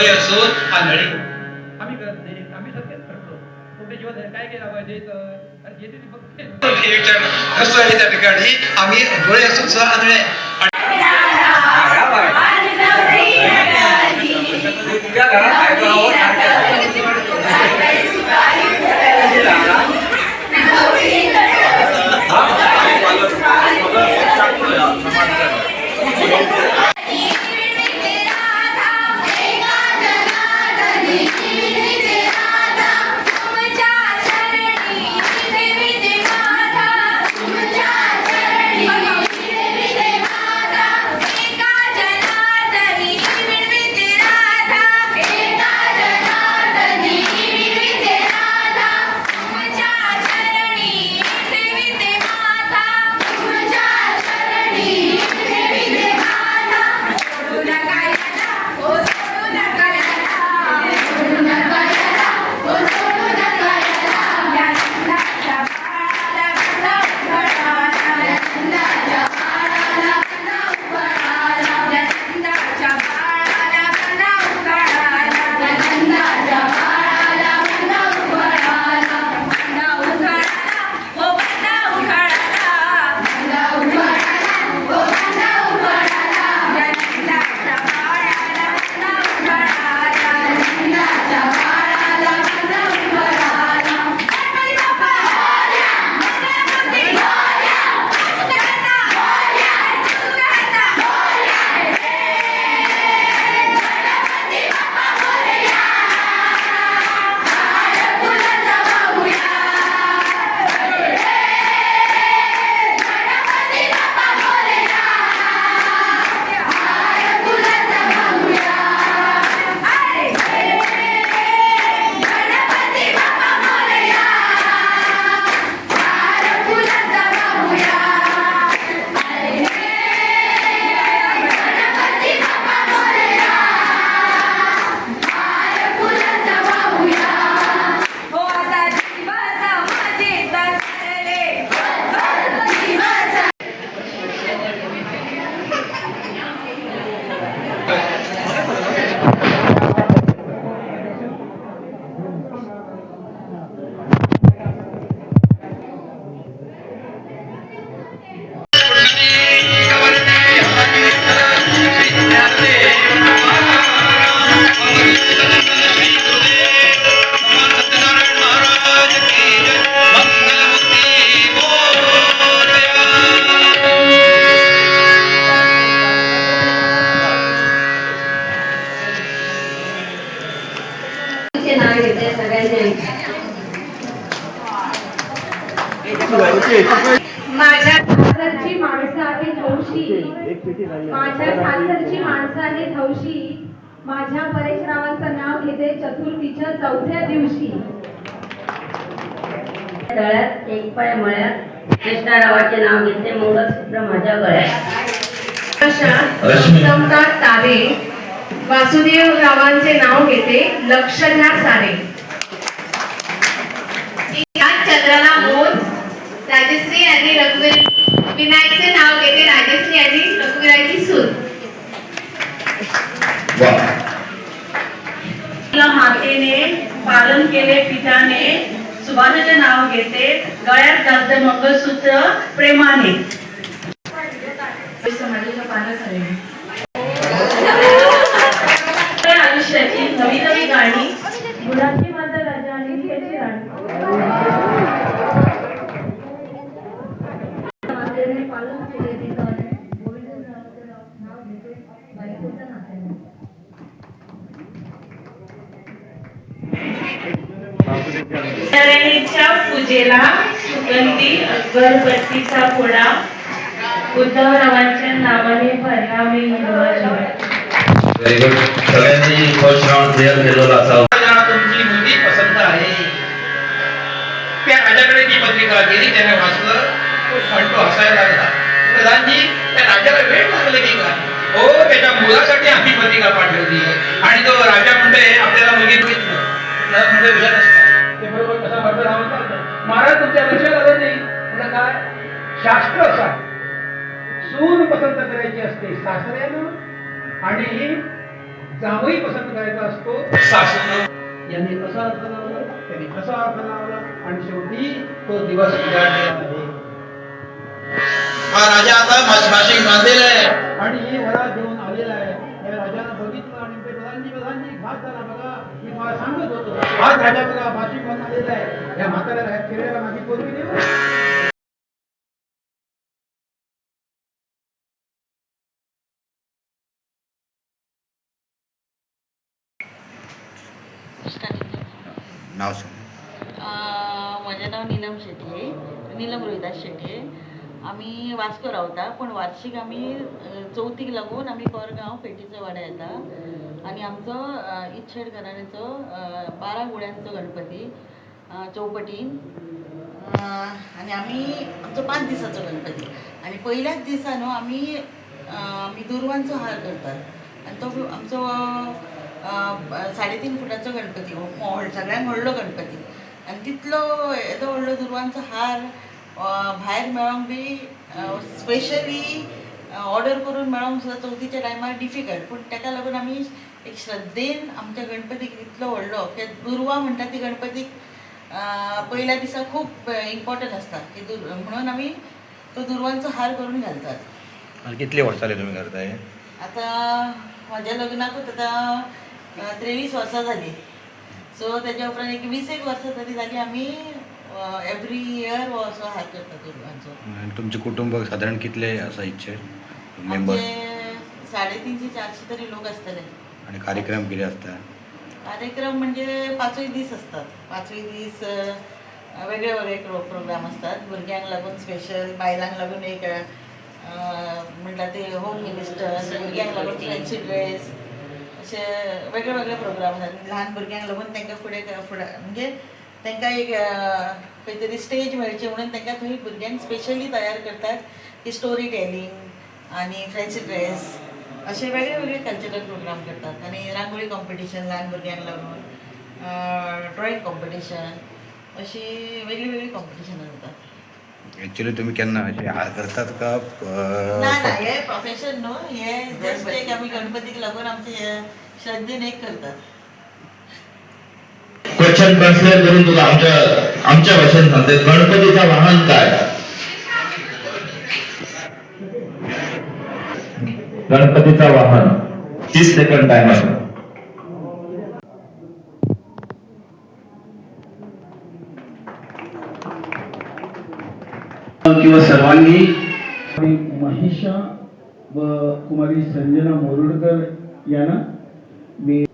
डोळे असोत आंधळे आम्ही करत नाही आम्ही सत्याच करतो तुमच्या जीवन काय केलं पाहिजे तर फक्त जण हसतो आहे त्या ठिकाणी. आम्ही डोळे असून सुद्धा आंधळे माझ्या सासरची माणसं आहेत हौशी माझ्या सासरची माणसं आहेत हौशी माझ्या परेशरावांचं नाव घेते चतुर्थीच्या चौथ्या दिवशी. तळ्यात एक पाय मळ्यात कृष्णारावाचे नाव घेते मंगळसूत्र माझ्या गळ्यात. रश्मी. सम्राट तारे वासुदेव रावांचे नाव घेते लक्ष द्या सारे चंद्राला राजश्री यांनी रघुवीर विनायकचे नाव घेते राजश्री यांनी रघुवीराची सून. तिला मातेने पालन केले पिताने सुभाषाचे नाव घेते गळ्यात घालते मंगळसूत्र प्रेमाने. समाजाच्या आयुष्याची नवी नवी गाणी पूजेला सुगंधी अगरबत्तीचा पुडा उद्धवरावांच्या नावाने भरला मी हिरवा जोडा. व्हेरी गुड सगळ्यांनी फर्स्ट राऊंड क्लिअर केलेला असावा. राजाला तुमची मुलगी पसंत आहे त्या राजाकडे ती पत्रिका गेली त्याने वाचलं तो म्हणतो हसायला लागला. प्रधानजी त्या राजाला वेळ लागले की काय? हो त्याच्या मुलासाठी आम्ही पत्रिका पाठवली. आणि तो राजा म्हणतोय आपल्याला मुलगी बघितलं म्हणजे ते बरोबर कसा वाटतं राहून चालतं महाराज तुमच्या लक्षात आलं नाही? म्हणजे काय? शास्त्र असं सून पसंत करायची असते सासऱ्यानं आणि जावई पसंत करायचा असतो यांनी कसा अर्थ लावला? त्यांनी कसा अर्थ लावला? आणि शेवटी तो दिवस उजाडलेला आहे. हा राजा आता भाषिक बांधलेला आहे. आणि वरात घेऊन आलेला आहे. या राजानं बघितलं आणि ते प्रधानजी प्रधानजी घात झाला बघा. मी मला सांगत होतो. आज राजा बघा भाषिक आहे. या फिरायला माझी पोरगी देऊ नाव सांग. अं, माझं नाव नीलम शेट्टी आहे. नीलम रोहिदास शेट्टी आहे. आम्ही वास्को रावता पण वार्षिक आम्ही अं, चवथीक लागून आम्ही कोरगांव पेटीचो वाडा येता. आणि आमचो इच्छेड घराण्याचो बारा गुड्यांचो गणपती. चौपटी. चौपटीन आणि आम्ही आमचो पांच दिसाचो गणपती. आणि पहिल्याच दिसा न्हू आम्ही आम्ही दुर्वांचो हार करतात. आणि तो आमचो साडेतीन फुटाचो गणपती हो, सगळ्यांत व्हडलो गणपती. आनी तितलो येदो व्हडलो दुर्वांचो हार भायर मेळोंक बी स्पेशली ऑर्डर करून मेळोंक सुद्दां चवथीच्या टायमार डिफिकल्ट पूण ताका लागून आमी एक श्रद्धेन आमच्या गणपतीक इतलो व्हडलो की दुर्वा म्हणटा ती गणपतीक अं, पयल्या दिसा खूब इम्पॉर्टंट आसता की दुर म्हणून आमी तो दुर्वांचो हार करून घालतात. आणि कितले वर्ष जाले तुम्ही करताय? आता माझ्या लग्नाकूच आता त्रेवीस वर्सां जाली सो तेज्या उपरांत एक वीस एक वर्सां तरी जाली आमी एवरी इयर हो असो हार करता दुर्वांचो. तुमचे कुटुंब साधारण कितले असा इच्छे मेंबर साडेतीनशे चारशे तरी लोक असतले आणि कार्यक्रम किती असता कार्यक्रम म्हणजे पाचवी दीस असतात. पाचवी दीस वेगळे वेगळे प्रो प्रोग्राम असतात. भुरग्यांक लागून स्पेशल बायलांक लागून एक म्हणटा ते होम मिनिस्टर भुरग्यांक लागून फॅन्सी ड्रेस असे वेगळे वेगळे प्रोग्राम असतात. ल्हान भुरग्यांक लागून तांकां फुडें फुडें म्हणजे तांकां एक खंय तरी स्टेज मेळची म्हणून तांकां थंय भुरग्यांक स्पेशली तयार करतात. की स्टोरी टेलिंग आणि फॅन्सी ड्रेस असे वेगळे वेगळे कल्चरल प्रोग्राम करतात. आणि रांगोळी कॉम्पिटिशन ल्हान भुरग्यांक लागून ड्रॉइंग कॉम्पिटिशन अशी वेगळी वेगळी कॉम्पिटिशनां जातात ऍक्च्युली तुम्ही केन्ना असे करतात का? ना हे प्रोफेशन न्हू हे जस्ट एक आमी गणपतीक लागून आमचे हे श्रद्धेन एक करतात. क्वेश्चन ट्रान्सलेट करून तुला आमच्या आमच्या भाषेत सांगते. गणपतीचा वाहन काय? गणपतीचा वाहन तीस सेकंड टाइम आहे किंवा सर्वांनी महेशा महिषा व कुमारी संजना मोरुडकर यांना मी